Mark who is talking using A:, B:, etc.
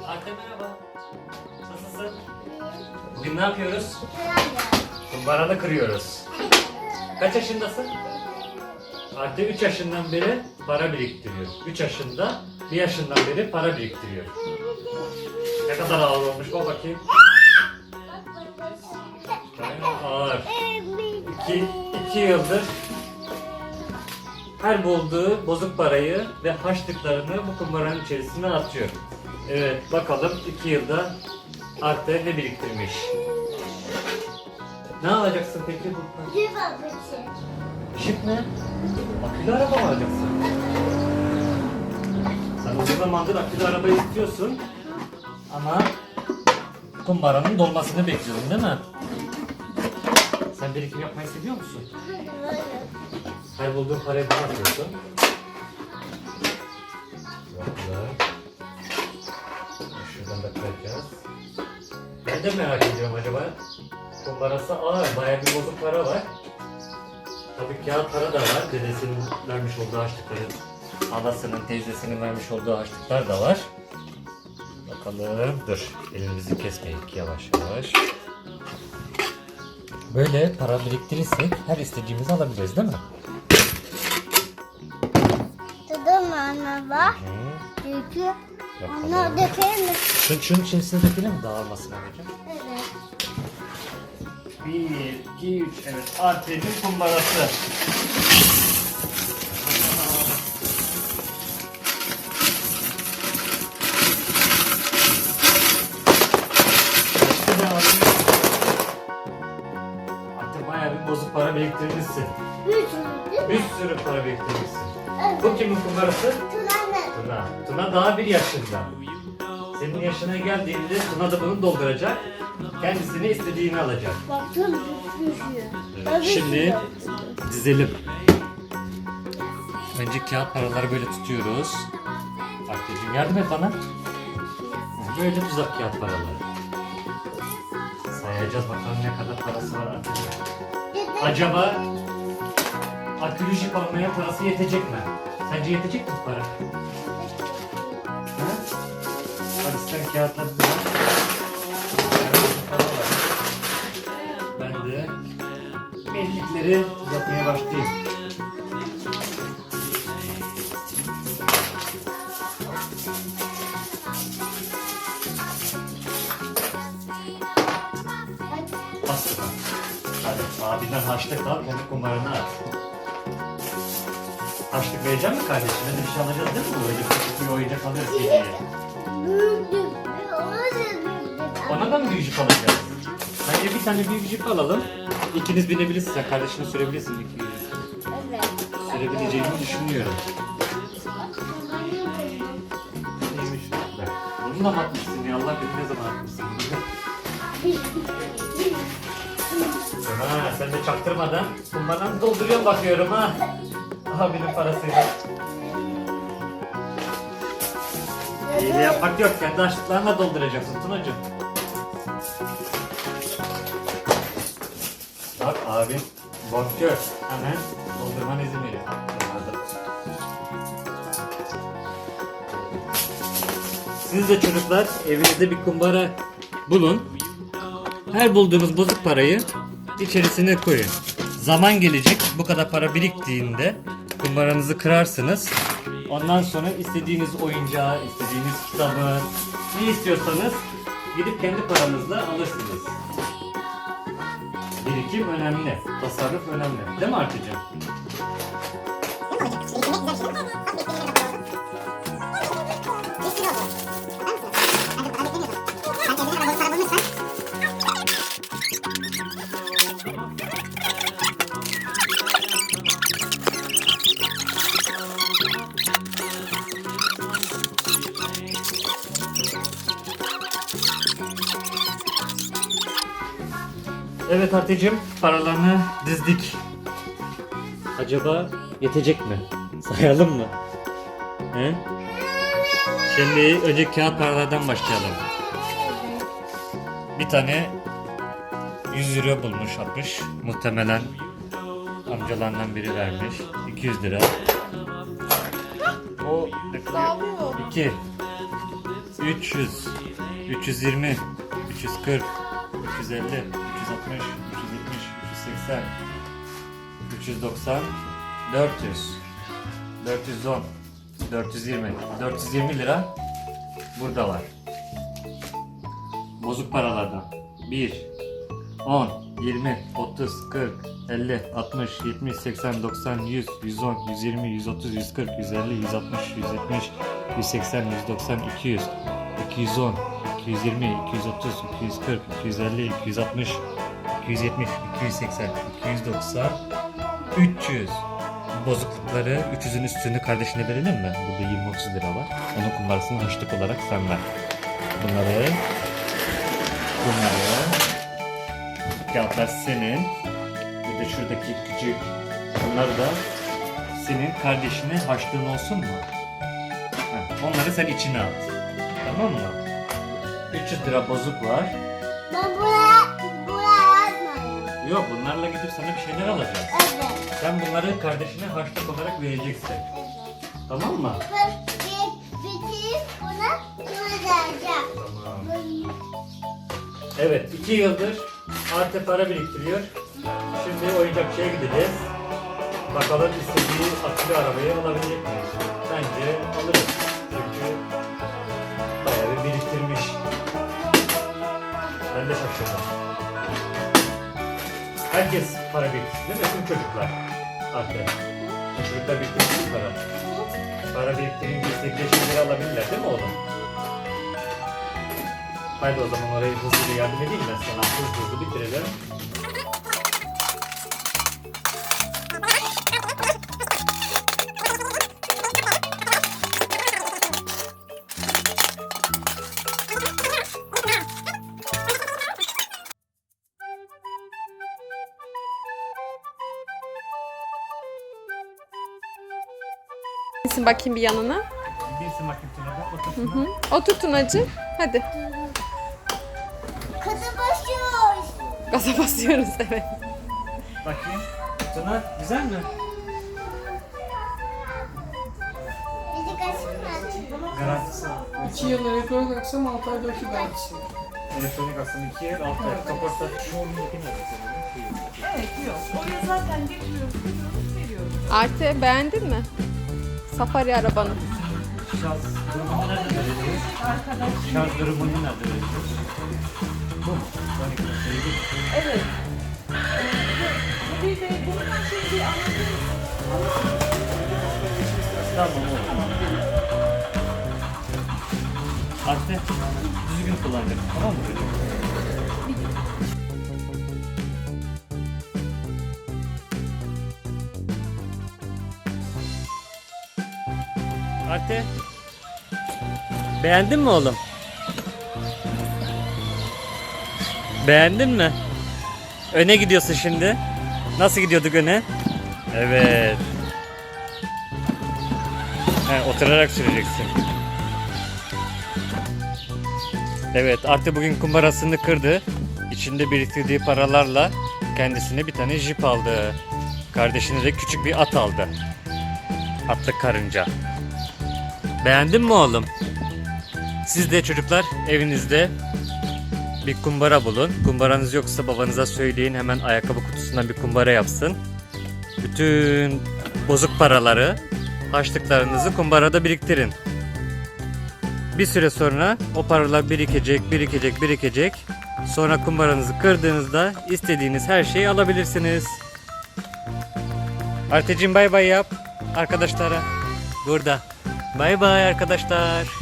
A: Artem merhaba. Nasılsın? Bugün ne yapıyoruz? Kumbaranı kırıyoruz. Kaç yaşındasın? Artem 3 yaşından beri para biriktiriyor. 3 yaşında, 1 yaşından beri para biriktiriyor. Ne kadar ağır olmuş bak bakayım. Bayağı ağır. 2 2 yıldır her bulduğu bozuk parayı ve harçlıklarını bu kumbaranın içerisine atıyor. Evet bakalım 2 yılda Arte ne biriktirmiş. Ne alacaksın peki bu parayı? Jip mi? Akülü araba mı alacaksın? Sen uzun zamandır akülü araba istiyorsun ama kumbaranın dolmasını bekliyorsun değil mi? Sen birikim yapmayı seviyor musun? Her bulduğun parayı bana Ben de merak ediyorum acaba. Kumbarası ağır, bayağı bir bozuk para var. Tabii kağıt para da var. Dedesinin vermiş olduğu harçlıkları, halasının, teyzesinin vermiş olduğu harçlıklar da var. Bakalım. Dur. Elimizi kesmeyik yavaş yavaş. Böyle para biriktirirsek her istediğimizi alabiliriz değil mi?
B: Dedim anne.
A: Hı.
B: Çünkü
A: Bakalım.
B: onu dökelim mi?
A: Şun, şunun içerisine dökelim mi dağılmasın anneciğim?
B: Evet.
A: 1, 2, 3 evet Artem'in kumbarası. Artem bayağı bir bozuk para biriktirmişsin.
B: Bir sürü.
A: Bir sürü para biriktirmişsin.
B: Evet.
A: Bu kimin kumbarası?
B: Tuna
A: Tuna. Daha bir yaşında. Senin yaşına geldiğinde Tuna da bunu dolduracak. Kendisine istediğini alacak.
B: Baktım düşüyor.
A: Evet, şimdi dizelim. Önce kağıt paraları böyle tutuyoruz. Arkadaşım yardım et bana. Böyle tuzak kağıt paraları. Sayacağız bakalım ne kadar parası var arkadaşım. Acaba akülü jip almaya parası yetecek mi? Sence yetecek mi para? Hadi sen kağıtları var. Ben de bellikleri yapmaya başlayayım. Bakalım. Hadi abinden harçlık al, kendi kumarını at. Harçlık verecek mi kardeşine? Bir şey alacağız değil mi? Böyle bir oyuncak alırız.
B: Büyüdük.
A: Ona da mı büyücük alacağız? Bence bir tane büyücük alalım. İkiniz binebilirsiniz. Sen kardeşini sürebilirsin. İkiniz.
B: Evet.
A: Sürebileceğimi düşünüyorum. Neymiş? Bak, Bunu da mı atmışsın ya? Allah bilir ne zaman atmışsın. Ha, sen de çaktırmadan kumbaranı dolduruyorsun bakıyorum ha. Abinin parasıyla. İyiliği yapmak yok. Kendi açlıklarına dolduracaksın Tunacığım. Bak abin bonkör. Hemen doldurman izin veriyor. Siz de çocuklar evinizde bir kumbara bulun. Her bulduğunuz bozuk parayı içerisine koyun. Zaman gelecek bu kadar para biriktiğinde kumbaranızı kırarsınız. Ondan sonra istediğiniz oyuncağı, istediğiniz kitabı, ne istiyorsanız gidip kendi paranızla alırsınız. Birikim önemli, tasarruf önemli. Değil mi Artıcığım? Evet Articim, paralarını dizdik. Acaba yetecek mi? Sayalım mı? He? Şimdi önce kağıt paralardan başlayalım. Bir tane 100 lira bulmuş atmış. Muhtemelen amcalarından biri vermiş. 200 lira. O 2 300, 320, 340, 350, 360, 370, 380, 390, 400, 410, 420, 420 lira burada var. Bozuk paralardan. 1, 10, 20, 30, 40, 50, 60, 70, 80, 90, 100, 110, 120, 130, 140, 150, 160, 170, 180, 190, 200, 210, 220, 230, 240, 250, 260, 270, 280, 290, 300. Bozuklukları 300'ün üstünü kardeşine verelim mi? Burada 20-30 lira var. Onun kumbarasını haçlık olarak sen ver. Bunları bunları kağıtlar senin. Bir de şuradaki küçük bunlar da senin kardeşine harçlığın olsun mu? Heh, onları sen içine at. Tamam mı? 300 lira bozuk var.
B: Yazmadım.
A: Yok bunlarla gidip sana bir şeyler alacağız.
B: Evet.
A: Sen bunları kardeşine harçlık olarak vereceksin.
B: Evet.
A: Tamam mı?
B: Bitirip buna kullanacağım.
A: Tamam. Evet, iki yıldır artı para biriktiriyor. Şimdi oyuncakçıya gideceğiz. Bakalım istediği akülü arabayı alabilecek miyiz? Bence alırız. Herkes para biriktirsin değil mi? Tüm çocuklar. Tüm çocuklar biriktirmiş para. Para biriktirince istedikleri şeyleri alabilirler değil mi oğlum? Haydi o zaman orayı hızlı yardım edeyim ben sana. Hızlı hızlı bitirelim.
C: Gitsin bakayım bir yanına.
A: Birisi makinetine bak bakalım.
C: Hı. Otur. Hadi.
B: Kızı başlıyor.
C: Gaza basıyoruz evet.
A: Bakayım. Tuna güzel mi?
B: Bizi kaçırma.
A: Garantisi.
D: 2 yıl elektronik aksam 6 ayda ökü garantisi.
A: Elektronik aslında 2 yıl 6 ay. Kaporta şu onun yakın
D: Evet yok. Oraya zaten getiriyoruz.
C: Artı beğendin mi? Safari arabanı.
A: Şarj durumunu nerede veriyoruz? Bu mu? 12 volt.
D: Evet. Bir de bunun şimdi.
A: Tamam oğlum. Artı düzgün kullanacak. Tamam mı Arte. Beğendin mi oğlum? Beğendin mi? Öne gidiyorsun şimdi. Nasıl gidiyorduk öne? Evet. He, oturarak süreceksin. Evet, artık bugün kumbarasını kırdı. İçinde biriktirdiği paralarla kendisine bir tane jip aldı. Kardeşine de küçük bir at aldı. Atlı karınca. Beğendin mi oğlum? Siz de çocuklar evinizde bir kumbara bulun. Kumbaranız yoksa babanıza söyleyin hemen ayakkabı kutusundan bir kumbara yapsın. Bütün bozuk paraları, harçlıklarınızı kumbarada biriktirin. Bir süre sonra o paralar birikecek, birikecek, birikecek. Sonra kumbaranızı kırdığınızda istediğiniz her şeyi alabilirsiniz. Artecim bay bay yap arkadaşlara. Burada. Bay bay arkadaşlar.